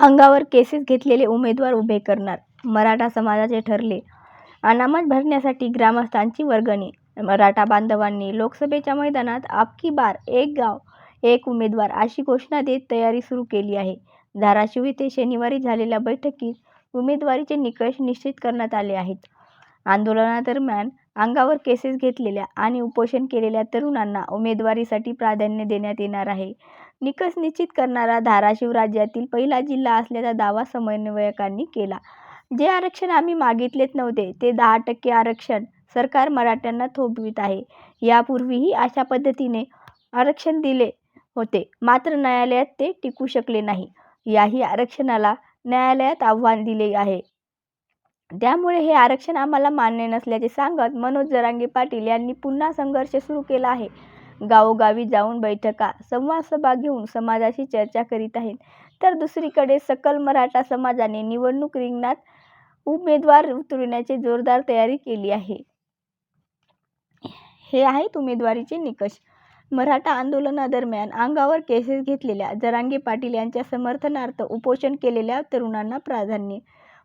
अंगावर केसेस घेतलेले उमेदवार उभे करणार. मराठा समाजाचे ठरले. अनामत भरण्यासाठी ग्रामस्थांची वर्गणी. मराठा बांधवांनी लोकसभेच्या मैदानात आपकी बार एक गाव एक उमेदवार अशी घोषणा देत तयारी सुरू केली आहे. धाराशिव येथे शनिवारी झालेल्या बैठकीत उमेदवारीचे निकष निश्चित करण्यात आले आहेत. आंदोलनादरम्यान अंगावर केसेस घेतलेल्या आणि उपोषण केलेल्या तरुणांना उमेदवारीसाठी प्राधान्य देण्यात येणार आहे. निकष निश्चित करणारा धाराशिव राज्यातील पहिला जिल्हा असल्याचा दावा समन्वयकांनी केला. जे आरक्षण आम्ही मागितलेच नव्हते ते दहा टक्के आरक्षण सरकार मराठ्यांना थोपवित आहे. यापूर्वीही अशा पद्धतीने आरक्षण दिले होते मात्र न्यायालयात ते टिकू शकले नाही. याही आरक्षणाला न्यायालयात आव्हान दिले आहे. त्यामुळे हे आरक्षण आम्हाला मान्य नसल्याचे सांगत मनोज जरांगे पाटील यांनी पुन्हा संघर्ष सुरू केला आहे. गावोगावी जाऊन बैठका संवाद सभा घेऊन समाजाशी चर्चा करीत आहेत. तर दुसरीकडे सकल मराठा समाजाने निवडणूक रिंगणात उमेदवार उतरविण्याची जोरदार तयारी केली आहे. हे आहेत उमेदवारीचे निकष. मराठा आंदोलनादरम्यान अंगावर केसेस घेतलेल्या जरांगे पाटील यांच्या समर्थनार्थ उपोषण केलेल्या तरुणांना प्राधान्य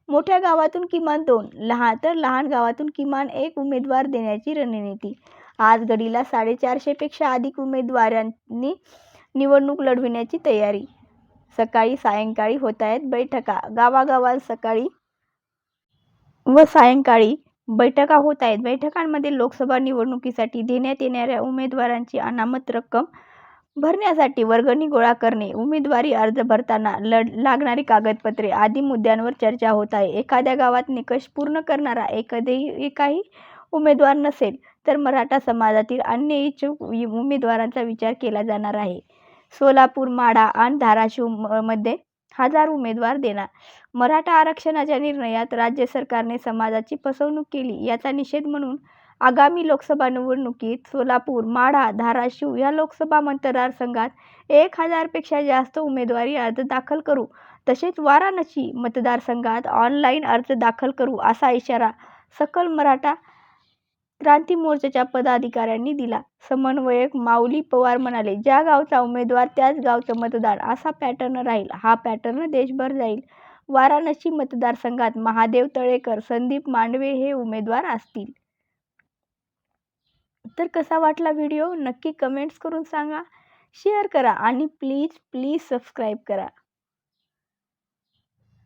मोठ्या गावातून किमान दोन लहान तर लहान गावातून किमान एक उमेदवार देण्याची रणनीती. आज घडीला साडेचारशेपेक्षा अधिक उमेदवारांनी निवडणूक लढविण्याची तयारी. सकाळी सायंकाळी होत आहेत बैठका. गावागावात सकाळी व सायंकाळी बैठका होत आहेत. बैठकांमध्ये लोकसभा निवडणुकीसाठी देण्यात येणाऱ्या उमेदवारांची अनामत रक्कम भरण्यासाठी वर्गणी गोळा करणे उमेदवारी अर्ज भरताना लढ लागणारी कागदपत्रे आदी मुद्द्यांवर चर्चा होत आहे. एखाद्या गावात निकष पूर्ण करणारा एखादेही एकाही उमेदवार नसेल तर मराठा समाजातील अन्य इच्छुक उमेदवारांचा विचार केला जाणार आहे. सोलापूर माढा आणि धाराशिवमध्ये हजार उमेदवार देणार. मराठा आरक्षणाच्या निर्णयात राज्य सरकारने समाजाची फसवणूक केली याचा निषेध म्हणून आगामी लोकसभा निवडणुकीत सोलापूर माढा धाराशिव या लोकसभा मतदारसंघात एक हजारपेक्षा जास्त उमेदवारी अर्ज दाखल करू. तसेच वाराणसी मतदारसंघात ऑनलाईन अर्ज दाखल करू असा इशारा सकल मराठा क्रांती मोर्चाच्या पदाधिकाऱ्यांनी दिला. समन्वयक माऊली पवार म्हणाले ज्या गावचा उमेदवार त्याच गावचं मतदार. असा पॅटर्न राहील. हा पॅटर्न देशभर जाईल. वाराणसी मतदारसंघात महादेव तळेकर संदीप मांडवे हे उमेदवार असतील. तर कसा वाटला व्हिडिओ नक्की कमेंट्स करून सांगा. शेअर करा आणि प्लीज प्लीज सबस्क्राईब करा.